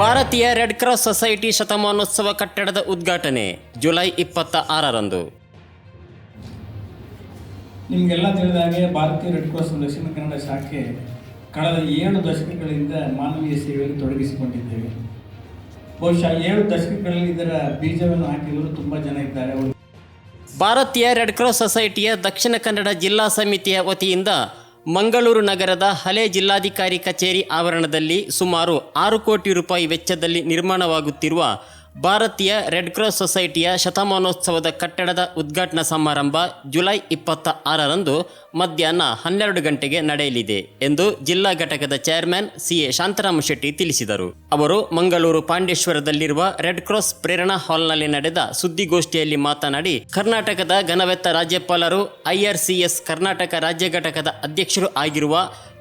ಭಾರತೀಯ red cross society ಶತಮಾನೋತ್ಸವ ಕಟ್ಟಡದ ಉದ್ಘಾಟನೆ ಜುಲೈ ಇಪ್ಪತ್ತ ಆರರಂದು ನಿಮಗೆಲ್ಲ ತಿಳಿದ ಹಾಗೆ ಭಾರತೀಯ ರೆಡ್ ಕ್ರಾಸ್ ದಕ್ಷಿಣ ಕನ್ನಡ ಶಾಖೆ ಕಳೆದ ಏಳು ದಶಕಗಳಿಂದ ಮಾನವೀಯ ಸೇವೆಯಲ್ಲಿ ತೊಡಗಿಸಿಕೊಂಡಿದ್ದೇವೆ. ಬಹುಶಃ ಏಳು ದಶಕಗಳಲ್ಲಿ ಇದರ ಬೀಜವನ್ನು ಹಾಕಿದವರು ತುಂಬಾ ಜನ ಇದ್ದಾರೆ. ಭಾರತೀಯ ರೆಡ್ ಕ್ರಾಸ್ ಸೊಸೈಟಿಯ ದಕ್ಷಿಣ ಕನ್ನಡ ಜಿಲ್ಲಾ ಸಮಿತಿಯ ವತಿಯಿಂದ ಮಂಗಳೂರು ನಗರದ ಹಳೆ ಜಿಲ್ಲಾಧಿಕಾರಿ ಕಚೇರಿ ಆವರಣದಲ್ಲಿ ಸುಮಾರು ಆರು ಕೋಟಿ ರೂಪಾಯಿ ವೆಚ್ಚದಲ್ಲಿ ನಿರ್ಮಾಣವಾಗುತ್ತಿರುವ ಭಾರತೀಯ ರೆಡ್ ಕ್ರಾಸ್ ಸೊಸೈಟಿಯ ಶತಮಾನೋತ್ಸವದ ಕಟ್ಟಡದ ಉದ್ಘಾಟನಾ ಸಮಾರಂಭ ಜುಲೈ ಇಪ್ಪತ್ತ ಆರರಂದು ಮಧ್ಯಾಹ್ನ ಹನ್ನೆರಡು ಗಂಟೆಗೆ ನಡೆಯಲಿದೆ ಎಂದು ಜಿಲ್ಲಾ ಘಟಕದ ಚೇರ್ಮನ್ ಸಿಎ ಶಾಂತರಾಮ ಶೆಟ್ಟಿ ತಿಳಿಸಿದರು. ಅವರು ಮಂಗಳೂರು ಪಾಂಡೇಶ್ವರದಲ್ಲಿರುವ ರೆಡ್ ಕ್ರಾಸ್ ಪ್ರೇರಣಾ ಹಾಲ್ನಲ್ಲಿ ನಡೆದ ಸುದ್ದಿಗೋಷ್ಠಿಯಲ್ಲಿ ಮಾತನಾಡಿ, ಕರ್ನಾಟಕದ ಘನವೆತ್ತ ರಾಜ್ಯಪಾಲರು ಐಆರ್ಸಿಎಸ್ ಕರ್ನಾಟಕ ರಾಜ್ಯ ಘಟಕದ ಅಧ್ಯಕ್ಷರು ಆಗಿರುವ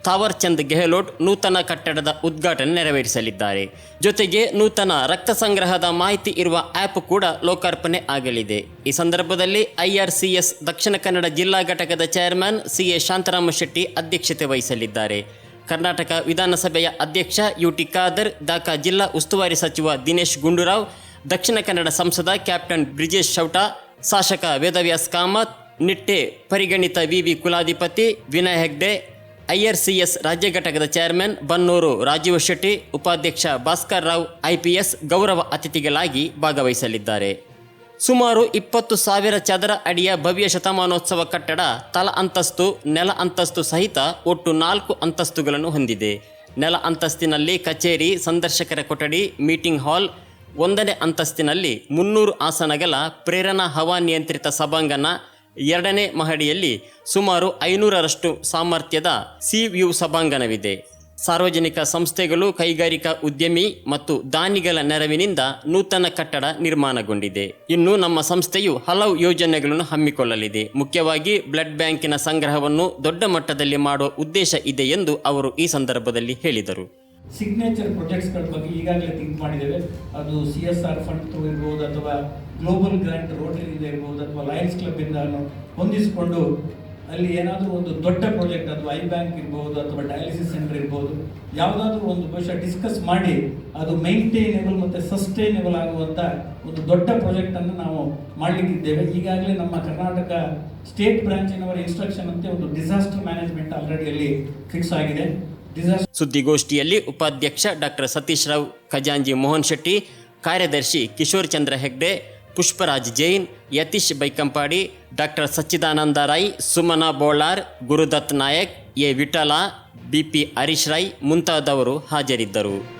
ಥಾವರ್ ಚಂದ್ ಗೆಹ್ಲೋಟ್ ನೂತನ ಕಟ್ಟಡದ ಉದ್ಘಾಟನೆ ನೆರವೇರಿಸಲಿದ್ದಾರೆ. ಜೊತೆಗೆ ನೂತನ ರಕ್ತ ಸಂಗ್ರಹದ ಮಾಹಿತಿ ಇರುವ ಆ್ಯಪ್ ಕೂಡ ಲೋಕಾರ್ಪಣೆ ಆಗಲಿದೆ. ಈ ಸಂದರ್ಭದಲ್ಲಿ ಐಆರ್ಸಿಎಸ್ ದಕ್ಷಿಣ ಕನ್ನಡ ಜಿಲ್ಲಾ ಘಟಕದ chairman C A Shantarama Shetty ಅಧ್ಯಕ್ಷತೆ ವಹಿಸಲಿದ್ದಾರೆ. ಕರ್ನಾಟಕ ವಿಧಾನಸಭೆಯ ಅಧ್ಯಕ್ಷ ಯು ಟಿ ಖಾದರ್ ದಾಖಾ ಜಿಲ್ಲಾ ಉಸ್ತುವಾರಿ ಸಚಿವ ದಿನೇಶ್ ಗುಂಡೂರಾವ್, ದಕ್ಷಿಣ ಕನ್ನಡ ಸಂಸದ ಕ್ಯಾಪ್ಟನ್ ಬ್ರಿಜೇಶ್ ಶೌಟ, ಶಾಸಕ ವೇದವ್ಯಾಸ್ ಕಾಮತ್, ನಿಟ್ಟೆ ಪರಿಗಣಿತ ವಿವಿ ಕುಲಾಧಿಪತಿ ವಿನಯ್ ಹೆಗ್ಡೆ ಐಆರ್ಸಿಎಸ್ ರಾಜ್ಯ ಘಟಕದ ಚೇರ್ಮನ್ ಬನ್ನೂರು ರಾಜೀವ್ ಶೆಟ್ಟಿ, ಉಪಾಧ್ಯಕ್ಷ ಭಾಸ್ಕರ್ ರಾವ್ ಐಪಿಎಸ್ ಗೌರವ ಅತಿಥಿಗಳಾಗಿ ಭಾಗವಹಿಸಲಿದ್ದಾರೆ. ಸುಮಾರು ಇಪ್ಪತ್ತು ಸಾವಿರ ಚದರ ಅಡಿಯ ಭವ್ಯ ಶತಮಾನೋತ್ಸವ ಕಟ್ಟಡ ತಲ ಅಂತಸ್ತು, ನೆಲ ಅಂತಸ್ತು ಸಹಿತ ಒಟ್ಟು ನಾಲ್ಕು ಅಂತಸ್ತುಗಳನ್ನು ಹೊಂದಿದೆ. ನೆಲ ಅಂತಸ್ತಿನಲ್ಲಿ ಕಚೇರಿ, ಸಂದರ್ಶಕರ ಕೊಠಡಿ, ಮೀಟಿಂಗ್ ಹಾಲ್, ಒಂದನೇ ಅಂತಸ್ತಿನಲ್ಲಿ ಮುನ್ನೂರು ಆಸನಗಳ ಪ್ರೇರಣಾ ಹವಾನಿಯಂತ್ರಿತ ಸಭಾಂಗಣ ಎರಡನೇ ಮಹಡಿಯಲ್ಲಿ ಸುಮಾರು ಐನೂರರಷ್ಟು ಸಾಮರ್ಥ್ಯದ ಸಿ ವ್ಯೂ ಸಭಾಂಗಣವಿದೆ. ಸಾರ್ವಜನಿಕ ಸಂಸ್ಥೆಗಳು, ಕೈಗಾರಿಕಾ ಉದ್ಯಮಿ ಮತ್ತು ದಾನಿಗಳ ನೆರವಿನಿಂದ ನೂತನ ಕಟ್ಟಡ ನಿರ್ಮಾಣಗೊಂಡಿದೆ. ಇನ್ನು ನಮ್ಮ ಸಂಸ್ಥೆಯು ಹಲವು ಯೋಜನೆಗಳನ್ನು ಹಮ್ಮಿಕೊಳ್ಳಲಿದೆ. ಮುಖ್ಯವಾಗಿ ಬ್ಲಡ್ ಬ್ಯಾಂಕಿನ ಸಂಗ್ರಹವನ್ನು ದೊಡ್ಡ ಮಟ್ಟದಲ್ಲಿ ಮಾಡುವ ಉದ್ದೇಶ ಇದೆ ಎಂದು ಅವರು ಈ ಸಂದರ್ಭದಲ್ಲಿ ಹೇಳಿದರು. ಸಿಗ್ನೇಚರ್ ಪ್ರಾಜೆಕ್ಟ್ಸ್ಗಳ ಬಗ್ಗೆ ಈಗಾಗಲೇ ಥಿಂಕ್ ಮಾಡಿದ್ದೇವೆ. ಅದು ಸಿ ಎಸ್ ಆರ್ ಫಂಡ್ ಅಥವಾ ಗ್ಲೋಬಲ್ ಗ್ರ್ಯಾಂಟ್ ರೋಟರಿಯಿಂದ ಇರ್ಬೋದು ಅಥವಾ ಲಯನ್ಸ್ ಕ್ಲಬ್ಬಿಂದ ಹೊಂದಿಸಿಕೊಂಡು ಅಲ್ಲಿ ಏನಾದರೂ ಒಂದು ದೊಡ್ಡ ಪ್ರಾಜೆಕ್ಟ್ ಅಥವಾ ಐ ಬ್ಯಾಂಕ್ ಇರ್ಬೋದು ಅಥವಾ ಡಯಾಲಿಸಿಸ್ ಸೆಂಟರ್ ಇರ್ಬೋದು, ಯಾವುದಾದ್ರೂ ಒಂದು ಬಹುಶಃ ಡಿಸ್ಕಸ್ ಮಾಡಿ ಅದು ಮೈಂಟೈನೇಬಲ್ ಮತ್ತು ಸಸ್ಟೈನೇಬಲ್ ಆಗುವಂಥ ಒಂದು ದೊಡ್ಡ ಪ್ರಾಜೆಕ್ಟನ್ನು ನಾವು ಮಾಡಲಿಕ್ಕಿದ್ದೇವೆ. ಈಗಾಗಲೇ ನಮ್ಮ ಕರ್ನಾಟಕ ಸ್ಟೇಟ್ ಬ್ರಾಂಚಿನವರ ಇನ್ಸ್ಟ್ರಕ್ಷನ್ ಅಂತೆ ಒಂದು ಡಿಸಾಸ್ಟರ್ ಮ್ಯಾನೇಜ್ಮೆಂಟ್ ಆಲ್ರೆಡಿ ಅಲ್ಲಿ ಫಿಕ್ಸ್ ಆಗಿದೆ. ಸುದ್ದಿಗೋಷ್ಠಿಯಲ್ಲಿ ಉಪಾಧ್ಯಕ್ಷ ಡಾಕ್ಟರ್ ಸತೀಶ್ ರಾವ್, ಖಜಾಂಜಿ ಮೋಹನ್ ಶೆಟ್ಟಿ, ಕಾರ್ಯದರ್ಶಿ Kishore Chandra Hegde Pushparaj Jain, Yatish Baikampady, doctor Sachchidananda Rai Sumana Bolar, Gurudatt Nayak, A Vittala, BP Harish Rai ಮುಂತಾದವರು ಹಾಜರಿದ್ದರು.